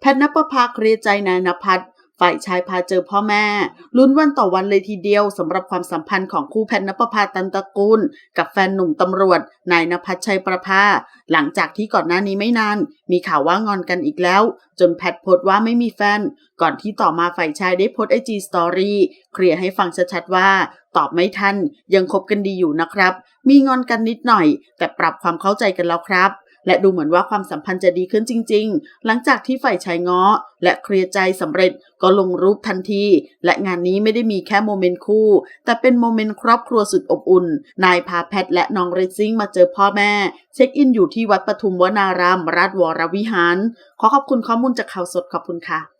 แพทย์นปภาเคลียใจนายนภัสฝ่ายชายพาเจอพ่อแม่ ลุ้นวันต่อวันเลยทีเดียวสำหรับความสัมพันธ์ของคู่แพทย์นปภาตันตระกูล กับแฟนหนุ่มตำรวจ นายนภัสชัยประภา หลังจากที่ก่อนหน้านี้ไม่นาน มีข่าวว่างอนกันอีกแล้ว จนแพทย์โพสต์ว่าไม่มีแฟน ก่อนที่ต่อมาฝ่ายชายได้โพสต์ไอจีสตอรี่เคลียร์ให้ฟังชัดๆว่าตอบไม่ทัน ยังคบกันดีอยู่นะครับ มีงอนกันนิดหน่อย แต่ปรับความเข้าใจกันแล้วครับ และดูเหมือนว่าความสัมพันธ์จะดีขึ้นจริง ๆ หลังจากที่ฝ่ายชายง้อ และเคลียร์ใจสำเร็จก็ลงรูปทันที และงานนี้ไม่ได้มีแค่โมเมนต์คู่ แต่เป็นโมเมนต์ครอบครัวสุดอบอุ่น นายพาแพทและน้องเรซซิ่งมาเจอพ่อแม่ เช็คอินอยู่ที่วัดปทุมวนารามราชวรวิหาร ขอขอบคุณข้อมูลจากข่าวสดขอบคุณค่ะ